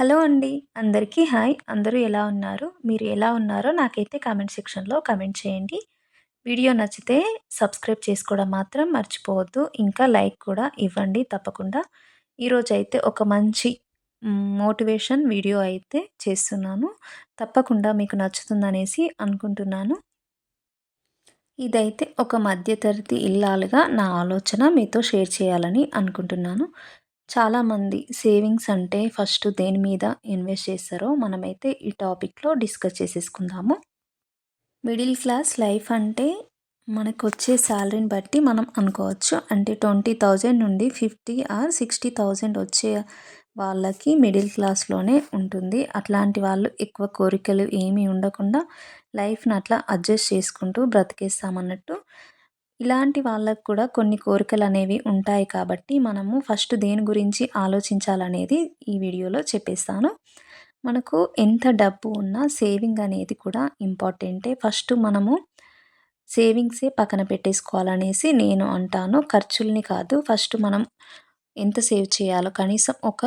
Hello అండి. అందరికీ hi. అందరూ ఎలా ఉన్నారు? మీరు ఎలా ఉన్నారో నాకైతే కామెంట్ సెక్షన్లో కామెంట్ చేయండి. వీడియో నచ్చితే సబ్స్క్రైబ్ చేసుకోవడం మాత్రం మర్చిపోవద్దు. ఇంకా లైక్ కూడా ఇవ్వండి తప్పకుండా. ఈరోజు అయితే ఒక మంచి మోటివేషన్ వీడియో అయితే చేస్తున్నాను. తప్పకుండా మీకు నచ్చుతుందనేసి అనుకుంటున్నాను. ఇదైతే ఒక మధ్యతరగతి ఇల్లాలుగా నా ఆలోచన మీతో షేర్ చేయాలని అనుకుంటున్నాను. చాలామంది సేవింగ్స్ అంటే ఫస్ట్ దేని మీద ఇన్వెస్ట్ చేస్తారో మనమైతే ఈ టాపిక్లో డిస్కస్ చేసేసుకుందాము. మిడిల్ క్లాస్ లైఫ్ అంటే మనకు వచ్చే శాలరీని బట్టి మనం అనుకోవచ్చు. అంటే ట్వంటీ థౌజండ్ నుండి ఫిఫ్టీ ఆర్ సిక్స్టీ థౌజండ్ వచ్చే వాళ్ళకి మిడిల్ క్లాస్లోనే ఉంటుంది. అట్లాంటి వాళ్ళు ఎక్కువ కోరికలు ఏమీ ఉండకుండా లైఫ్ని అట్లా అడ్జస్ట్ చేసుకుంటూ బ్రతికేస్తామన్నట్టు ఇలాంటి వాళ్ళకు కూడా కొన్ని కోరికలు అనేవి ఉంటాయి కాబట్టి మనము ఫస్ట్ దేని గురించి ఆలోచించాలనేది ఈ వీడియోలో చెప్పేస్తాను. మనకు ఎంత డబ్బు ఉన్నా సేవింగ్ అనేది కూడా ఇంపార్టెంటే. ఫస్ట్ మనము సేవింగ్సే పక్కన పెట్టేసుకోవాలనేసి నేను అంటాను. ఖర్చుల్ని కాదు ఫస్ట్ మనం ఎంత సేవ్ చేయాలో కనీసం ఒక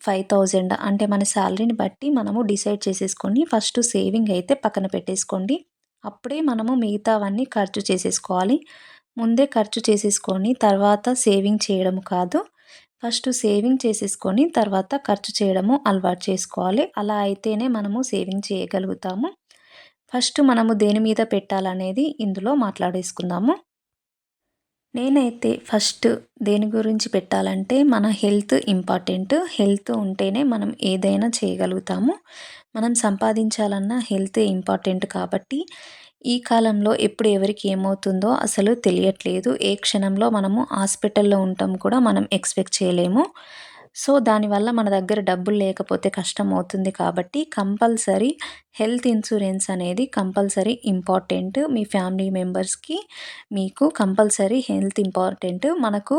ఫైవ్ థౌజండ్ అంటే మన శాలరీని బట్టి మనము డిసైడ్ చేసేసుకొని ఫస్ట్ సేవింగ్ అయితే పక్కన పెట్టేసుకోండి. అప్పుడే మనము మిగతావన్నీ ఖర్చు చేసేసుకోవాలి. ముందే ఖర్చు చేసేసుకొని తర్వాత సేవింగ్ చేయడం కాదు. ఫస్ట్ సేవింగ్ చేసేసుకొని తర్వాత ఖర్చు చేయడము అలవాటు చేసుకోవాలి. అలా అయితేనే మనము సేవింగ్ చేయగలుగుతాము. ఫస్ట్ మనము దేని మీద పెట్టాలనేది ఇందులో మాట్లాడేసుకుందాము. నేనైతే ఫస్ట్ దేని గురించి పెట్టాలంటే మన హెల్త్ ఇంపార్టెంట్. హెల్త్ ఉంటేనే మనం ఏదైనా చేయగలుగుతాము. మనం సంపాదించాలన్నా హెల్త్ ఇంపార్టెంట్ కాబట్టి ఈ కాలంలో ఎప్పుడు ఎవరికి ఏమవుతుందో అసలు తెలియట్లేదు. ఏ క్షణంలో మనము హాస్పిటల్లో ఉంటాం కూడా మనం ఎక్స్పెక్ట్ చేయలేము. సో దానివల్ల మన దగ్గర డబ్బులు లేకపోతే కష్టం అవుతుంది కాబట్టి కంపల్సరీ హెల్త్ ఇన్సూరెన్స్ అనేది కంపల్సరీ ఇంపార్టెంట్. మీ ఫ్యామిలీ మెంబర్స్కి మీకు కంపల్సరీ హెల్త్ ఇంపార్టెంట్. మనకు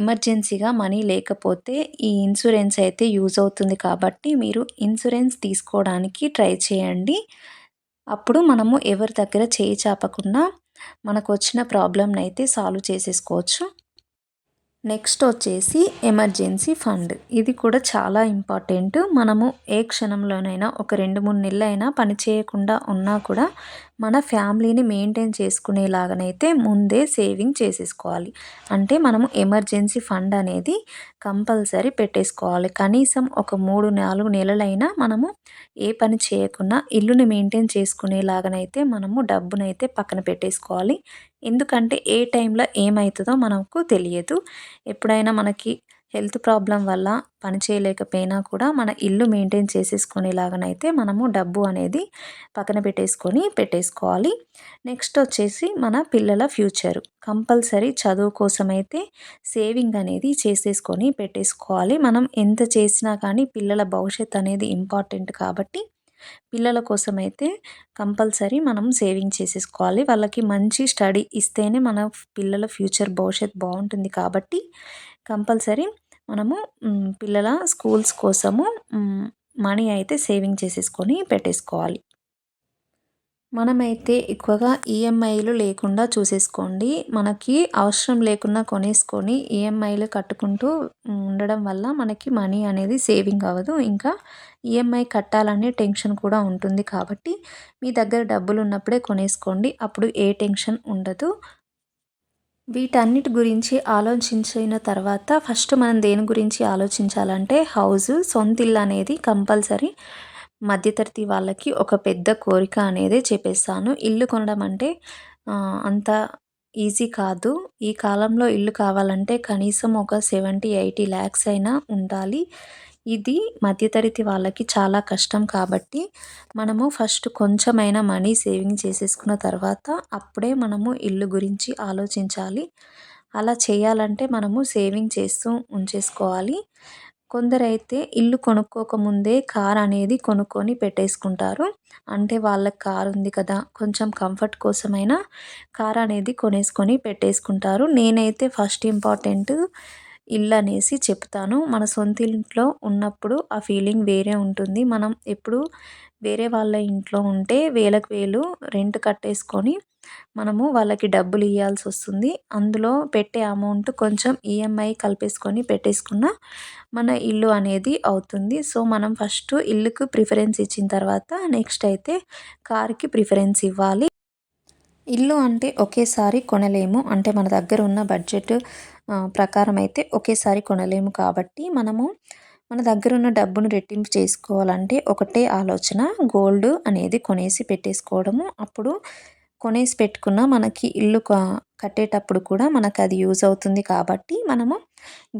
ఎమర్జెన్సీగా మనీ లేకపోతే ఈ ఇన్సూరెన్స్ అయితే యూజ్ అవుతుంది కాబట్టి మీరు ఇన్సూరెన్స్ తీసుకోవడానికి ట్రై చేయండి. అప్పుడు మనము ఎవరి దగ్గర చేయి చాపకుండా మనకు వచ్చిన ప్రాబ్లంని అయితే సాల్వ్ చేసేసుకోవచ్చు. నెక్స్ట్ వచ్చేసి ఎమర్జెన్సీ ఫండ్. ఇది కూడా చాలా ఇంపార్టెంట్. మనము ఏ క్షణంలోనైనా ఒక రెండు మూడు నెలలు అయినా పని చేయకుండా ఉన్నా కూడా మన ఫ్యామిలీని మెయింటైన్ చేసుకునేలాగనైతే ముందే సేవింగ్ చేసేసుకోవాలి. అంటే మనము ఎమర్జెన్సీ ఫండ్ అనేది కంపల్సరీ పెట్టేసుకోవాలి. కనీసం ఒక మూడు నాలుగు నెలలైనా మనము ఏ పని చేయకుండా ఇల్లుని మెయింటైన్ చేసుకునేలాగనైతే మనము డబ్బునైతే పక్కన పెట్టేసుకోవాలి. ఎందుకంటే ఏ టైంలో ఏమవుతుందో మనకు తెలియదు. ఎప్పుడైనా మనకి హెల్త్ ప్రాబ్లం వల్ల పని చేయలేకపోయినా కూడా మన ఇల్లు మెయింటైన్ చేసేసుకునేలాగానైతే మనము డబ్బు అనేది పక్కన పెట్టేసుకొని పెట్టేసుకోవాలి. నెక్స్ట్ వచ్చేసి మన పిల్లల ఫ్యూచర్. కంపల్సరీ చదువు కోసమైతే సేవింగ్ అనేది చేసేసుకొని పెట్టేసుకోవాలి. మనం ఎంత చేసినా కానీ పిల్లల భవిష్యత్ అనేది ఇంపార్టెంట్ కాబట్టి పిల్లల కోసం అయితే కంపల్సరీ మనం సేవింగ్ చేసేసుకోవాలి. వాళ్ళకి మంచి స్టడీ ఇస్తేనే మన పిల్లల ఫ్యూచర్ భవిష్యత్ బాగుంటుంది కాబట్టి కంపల్సరీ మనము పిల్లల స్కూల్స్ కోసము మనీ అయితే సేవింగ్ చేసేసుకొని పెట్టేసుకోవాలి. మనమైతే ఎక్కువగా ఈఎంఐలు లేకుండా చూసేసుకోండి. మనకి అవసరం లేకుండా కొనేసుకొని ఈఎంఐలు కట్టుకుంటూ ఉండడం వల్ల మనకి మనీ అనేది సేవింగ్ అవ్వదు. ఇంకా ఈఎంఐ కట్టాలనే టెన్షన్ కూడా ఉంటుంది కాబట్టి మీ దగ్గర డబ్బులు ఉన్నప్పుడే కొనేసుకోండి. అప్పుడు ఏ టెన్షన్ ఉండదు. వీటన్నిటి గురించి ఆలోచించిన తర్వాత ఫస్ట్ మనం దేని గురించి ఆలోచించాలంటే హౌస్ సొంత ఇల్లు అనేది కంపల్సరీ. మధ్యతరగతి వాళ్ళకి ఒక పెద్ద కోరిక అనేది చెప్పేస్తాను. ఇల్లు కొనడం అంటే అంత ఈజీ కాదు. ఈ కాలంలో ఇల్లు కావాలంటే కనీసం ఒక సెవెంటీ ఎయిటీ ల్యాక్స్ అయినా ఉండాలి. ఇది మధ్యతరగతి వాళ్ళకి చాలా కష్టం కాబట్టి మనము ఫస్ట్ కొంచెమైనా మనీ సేవింగ్ చేసేసుకున్న తర్వాత అప్పుడే మనము ఇల్లు గురించి ఆలోచించాలి. అలా చేయాలంటే మనము సేవింగ్ చేస్తూ ఉంచేసుకోవాలి. కొందరైతే ఇల్లు కొనుక్కోకముందే కార్ అనేది కొనుక్కొని పెట్టేసుకుంటారు. అంటే వాళ్ళకి కార్ ఉంది కదా కొంచెం కంఫర్ట్ కోసమైనా కార్ అనేది కొనేసుకొని పెట్టేసుకుంటారు. నేనైతే ఫస్ట్ ఇంపార్టెంట్ ఇల్లు అనేసి చెప్తాను. మన సొంత ఇంట్లో ఉన్నప్పుడు ఆ ఫీలింగ్ వేరే ఉంటుంది. మనం ఎప్పుడు వేరే వాళ్ళ ఇంట్లో ఉంటే వేలకు వేలు రెంట్ కట్టేసుకొని మనము వాళ్ళకి డబ్బులు ఇవ్వాల్సి వస్తుంది. అందులో పెట్టే అమౌంట్ కొంచెం ఈఎంఐ కలిపేసుకొని పెట్టేసుకున్న మన ఇల్లు అనేది అవుతుంది. సో మనం ఫస్ట్ ఇల్లుకు ప్రిఫరెన్స్ ఇచ్చిన తర్వాత నెక్స్ట్ అయితే కార్కి ప్రిఫరెన్స్ ఇవ్వాలి. ఇల్లు అంటే ఒకేసారి కొనలేము. అంటే మన దగ్గర ఉన్న బడ్జెట్ ప్రకారం అయితే ఒకేసారి కొనలేము కాబట్టి మనము మన దగ్గర ఉన్న డబ్బును రెట్టింపు చేసుకోవాలంటే ఒకటే ఆలోచన గోల్డ్ అనేది కొనేసి పెట్టేసుకోవడము. అప్పుడు కొనేసి పెట్టుకున్న మనకి ఇల్లు కట్టేటప్పుడు కూడా మనకు అది యూజ్ అవుతుంది కాబట్టి మనము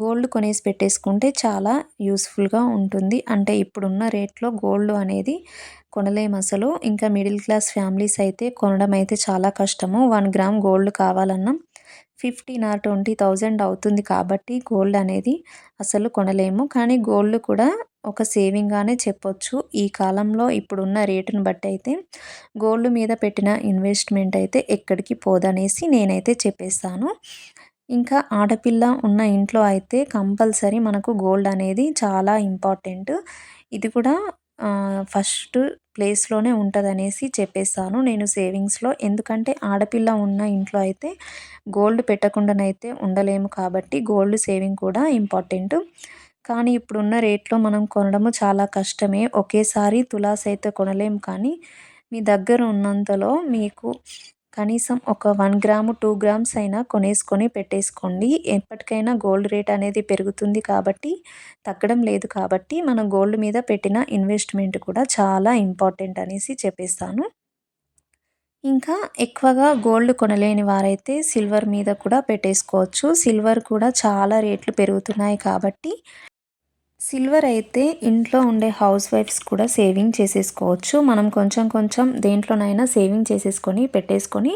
గోల్డ్ కొనేసి పెట్టేసుకుంటే చాలా యూస్ఫుల్గా ఉంటుంది. అంటే ఇప్పుడున్న రేట్లో గోల్డ్ అనేది కొనలేము అసలు. ఇంకా మిడిల్ క్లాస్ ఫ్యామిలీస్ అయితే కొనడం అయితే చాలా కష్టము. వన్ గ్రామ్ గోల్డ్ కావాలన్నా ఫిఫ్టీన్ ఆర్ ట్వంటీ థౌజండ్ అవుతుంది కాబట్టి గోల్డ్ అనేది అసలు కొనలేము. కానీ గోల్డ్ కూడా ఒక సేవింగ్గానే చెప్పొచ్చు. ఈ కాలంలో ఇప్పుడున్న రేటును బట్టి అయితే గోల్డ్ మీద పెట్టిన ఇన్వెస్ట్మెంట్ అయితే ఎక్కడికి పోదనేసి నేనైతే చెప్పేస్తాను. ఇంకా ఆడపిల్ల ఉన్న ఇంట్లో అయితే కంపల్సరీ మనకు గోల్డ్ అనేది చాలా ఇంపార్టెంట్. ఇది కూడా ఫస్ట్ ప్లేస్లోనే ఉంటుందనేసి చెప్పేస్తాను నేను సేవింగ్స్లో ఎందుకంటే ఆడపిల్ల ఉన్న ఇంట్లో అయితే గోల్డ్ పెట్టకుండానైతే ఉండలేము కాబట్టి గోల్డ్ సేవింగ్ కూడా ఇంపార్టెంట్. కానీ ఇప్పుడున్న రేట్లో మనం కొనడము చాలా కష్టమే. ఒకేసారి తులాస్ అయితే కొనలేము కానీ మీ దగ్గర ఉన్నంతలో మీకు కనీసం ఒక వన్ గ్రాము టూ గ్రామ్స్ అయినా కొనేసుకొని పెట్టేసుకోండి. ఎప్పటికైనా గోల్డ్ రేట్ అనేది పెరుగుతుంది కాబట్టి తగ్గడం లేదు కాబట్టి మన గోల్డ్ మీద పెట్టిన ఇన్వెస్ట్మెంట్ కూడా చాలా ఇంపార్టెంట్ అనేసి చెప్పేస్తాను. ఇంకా ఎక్కువగా గోల్డ్ కొనలేని వారైతే సిల్వర్ మీద కూడా పెట్టేసుకోవచ్చు. సిల్వర్ కూడా చాలా రేట్లు పెరుగుతున్నాయి కాబట్టి సిల్వర్ అయితే ఇంట్లో ఉండే హౌస్ వైఫ్స్ కూడా సేవింగ్ చేసేసుకోవచ్చు. మనం కొంచెం కొంచెం దేంట్లోనైనా సేవింగ్ చేసేసుకొని పెట్టేసుకొని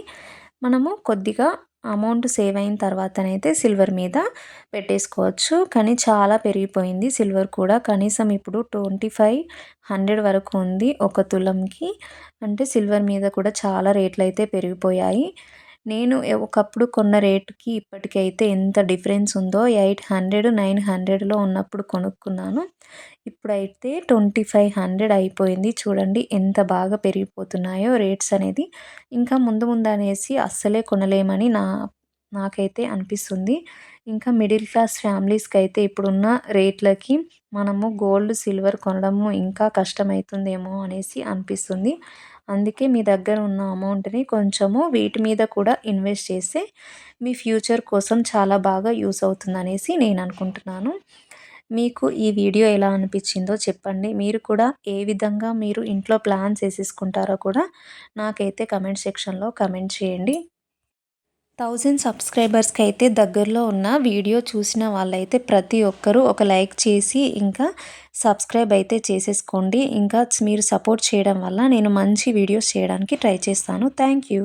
మనము కొద్దిగా అమౌంట్ సేవ్ అయిన తర్వాతనైతే సిల్వర్ మీద పెట్టేసుకోవచ్చు. కానీ చాలా పెరిగిపోయింది సిల్వర్ కూడా. కనీసం ఇప్పుడు ట్వంటీ ఫైవ్ హండ్రెడ్ వరకు ఉంది ఒక తులంకి. అంటే సిల్వర్ మీద కూడా చాలా రేట్లు అయితే పెరిగిపోయాయి. నేను ఒకప్పుడు కొన్న రేటుకి ఇప్పటికైతే ఎంత డిఫరెన్స్ ఉందో ఎయిట్ హండ్రెడ్ నైన్ హండ్రెడ్లో ఉన్నప్పుడు కొనుక్కున్నాను. ఇప్పుడైతే ట్వంటీ ఫైవ్ హండ్రెడ్ అయిపోయింది. చూడండి ఎంత బాగా పెరిగిపోతున్నాయో రేట్స్ అనేది. ఇంకా ముందు ముందు అనేసి అస్సలే కొనలేమని నా నాకైతే అనిపిస్తుంది. ఇంకా మిడిల్ క్లాస్ ఫ్యామిలీస్కి అయితే ఇప్పుడున్న రేట్లకి మనము గోల్డ్ సిల్వర్ కొనడము ఇంకా కష్టమవుతుందేమో అనేసి అనిపిస్తుంది. అందుకే మీ దగ్గర ఉన్న అమౌంట్ని కొంచెము వీటి మీద కూడా ఇన్వెస్ట్ చేస్తే మీ ఫ్యూచర్ కోసం చాలా బాగా యూస్ అవుతుంది అనేసి నేను అనుకుంటున్నాను. మీకు ఈ వీడియో ఎలా అనిపించిందో చెప్పండి. మీరు కూడా ఏ విధంగా మీరు ఇంట్లో ప్లాన్స్ వేసేసుకుంటారో కూడా నాకైతే కమెంట్ సెక్షన్లో కమెంట్ చేయండి. థౌజండ్ సబ్స్క్రైబర్స్కి అయితే దగ్గరలో ఉన్న వీడియో చూసిన వాళ్ళైతే ప్రతి ఒక్కరూ ఒక లైక్ చేసి ఇంకా సబ్స్క్రైబ్ అయితే చేసేసుకోండి. ఇంకా మీరు సపోర్ట్ చేయడం వల్ల నేను మంచి వీడియోస్ చేయడానికి ట్రై చేస్తాను. Thank you.